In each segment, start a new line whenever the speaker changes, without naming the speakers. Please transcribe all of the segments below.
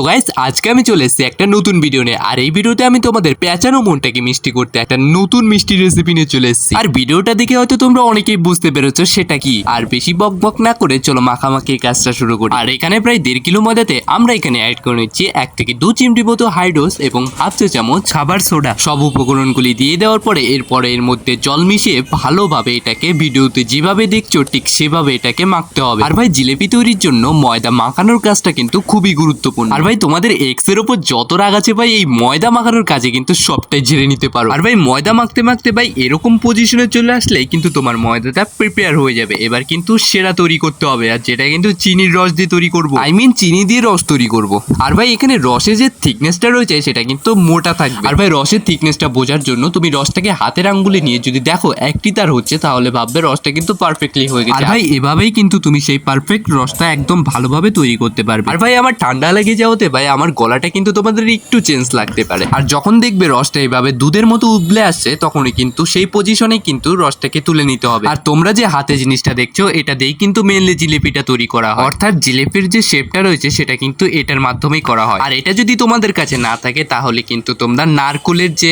তো গাইস আজকে আমি চলে এসেছি একটা নতুন ভিডিও নিয়ে। আর এই ভিডিওতে আমি তোমাদের পেঁচানো মনটাকে মিষ্টি করতে একটা নতুন মিষ্টি রেসিপি নিয়ে চলে এসেছি। আর ভিডিওটা দেখে হয়তো তোমরা অনেকেই বুঝতে পেরেছ সেটা কি। আর বেশি বক বক না করে চলো মাখামাখি কাজটা শুরু করি। আর এখানে প্রায় দেড় কিলো ময়দাতে আমরা এখানে অ্যাড করে নিচ্ছি এক থেকে দু চিমটি মতো হাইডোস এবং হাফ চা চামচ খাবার সোডা সব উপকরণগুলি দিয়ে দেওয়ার পরে এরপরে এর মধ্যে জল মিশিয়ে ভালোভাবে এটাকে ভিডিওতে যেভাবে দেখছ ঠিক সেভাবে এটাকে মাখতে হবে। আর ভাই জিলেপি তৈরির জন্য ময়দা মাখানোর কাজটা কিন্তু খুবই গুরুত্বপূর্ণ। আর তোমাদের এক্সের উপর যত রাগ আছে ভাই এই ময়দা মাখানোর কাজে কিন্তু সবটাই ঝেড়ে নিতে পারো। আর ভাই ময়দা মাখতে মাখতে ভাই এরকম পজিশনে চলে আসলেই কিন্তু তোমার ময়দাটা প্রিপেয়ার হয়ে যাবে। এবার কিন্তু সেরা তৈরি করতে হবে আর যেটা কিন্তু চিনির রস দিয়ে তৈরি করব। আই মিন চিনি দিয়ে রস তৈরি করব। আর ভাই এখানে রসের যে থিকনেসটা রয়েছে সেটা কিন্তু মোটা থাকবে। আর ভাই রসের থিকনেসটা বোঝার জন্য তুমি রসটাকে হাতের আঙ্গুলে নিয়ে যদি দেখো একটি তার হচ্ছে তাহলে ভাববে রসটা কিন্তু পারফেক্টলি হয়ে গেছে। আর ভাই এভাবেই কিন্তু তুমি সেই পারফেক্ট রসটা একদম ভালোভাবে তৈরি করতে পারবে। আর ভাই আমার ঠান্ডা লেগে যাওয়াতে ভাই আমার গলাটা কিন্তু তোমাদের একটু চেঞ্জ লাগতে পারে। আর যখন দেখবে রসটা এইভাবে দুধের মতো উবলে আসছে, তখনই কিন্তু সেই পজিশনে কিন্তু রসটাকে তুলে নিতে হবে। আর তোমরা যে হাতে জিনিসটা দেখছ, এটা দিয়েই কিন্তু মেনলি জিলিপিটা তৈরি করা হয়। অর্থাৎ জিলিপির যে শেপটা রয়েছে, সেটা কিন্তু এটার মাধ্যমেই করা হয়। আর এটা যদি তোমাদের কাছে না থাকে, তাহলে কিন্তু তোমরা নারকোলের যে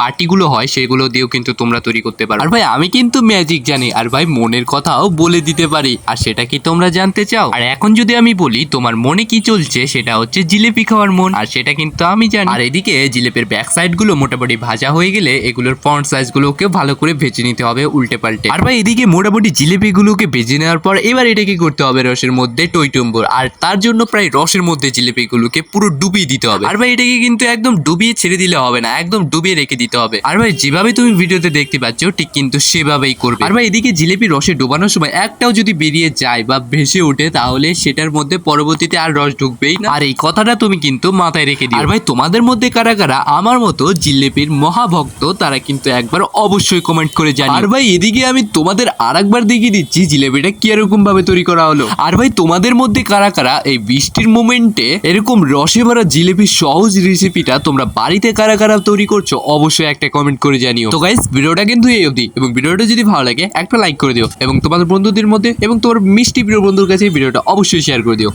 বাটিগুলো হয়, সেগুলো দিয়েও কিন্তু তোমরা তৈরি করতে পারো। আর ভাই, আমি কিন্তু ম্যাজিক জানি। আর ভাই, মনের কথাও বলে দিতে পারি। আর সেটা কি তোমরা জানতে চাও? আর এখন যদি আমি বলি, তোমার মনে কি চলছে, সেটা হচ্ছে জিলিপি খাওয়ার মন, আর সেটা কিন্তু আমি জানি। আর এদিকে জিলিপির ব্যাক সাইডগুলো মোটামুটি ভাজা হয়ে গেলে এগুলোর ফ্রন্ট সাইজ গুলোকে ভালো করে ভেজে নিতে হবে উল্টে পাল্টে। আর ভাই এদিকে মোটামুটি জিলিপি গুলোকে ভেজে নেওয়ার পর এবার এটাকে করতে হবে রসের মধ্যে? টইটম্বুর আর তার জন্য প্রায় রসের মধ্যে জিলিপি গুলোকে পুরো ডুবিয়ে দিতে হবে। আর ভাই এটাকে কিন্তু একদম ডুবিয়ে ছেড়ে দিলে হবে না, একদম ডুবিয়ে রেখে দিতে হবে। আর ভাই যেভাবে তুমি ভিডিওতে দেখতে পাচ্ছ, ঠিক কিন্তু সেভাবেই করবে। আর ভাই এদিকে জিলিপি রসে ডোবানোর সময় একটাও যদি বেরিয়ে যায় বা ভেসে ওঠে, তাহলে সেটার মধ্যে পরবর্তীতে আর রস ঢুকবেই না। আর এই কথাটা তুমি কিন্তু মাথায় রেখে দিও। আর ভাই তোমাদের মধ্যে কারা কারা? আমার মতো জিলেপির মহাভক্ত তারা কিন্তু একবার অবশ্যই কমেন্ট করে জানি আর ভাই এদিকে আমি তোমাদের আরেকবার দেখিয়ে দিচ্ছি জিলিপিটা কীরকম ভাবে তৈরি করা হলো। আর ভাই তোমাদের মধ্যে কারা কারা এই বৃষ্টির মোমেন্টে এরকম রসে ভরা জিলেপির সহজ রেসিপিটা তোমরা বাড়িতে কারা কারা তৈরি করছ অবশ্যই একটা কমেন্ট করে জানিও। তো গাইস ভিডিওটা কিন্তু এই অবধি। এবং ভিডিওটা যদি ভালো লাগে একটা লাইক করে দিও। এবং তোমাদের বন্ধুদের মধ্যে এবং তোমার মিষ্টি প্রিয় বন্ধুর কাছে ভিডিওটা অবশ্যই শেয়ার করে দিও।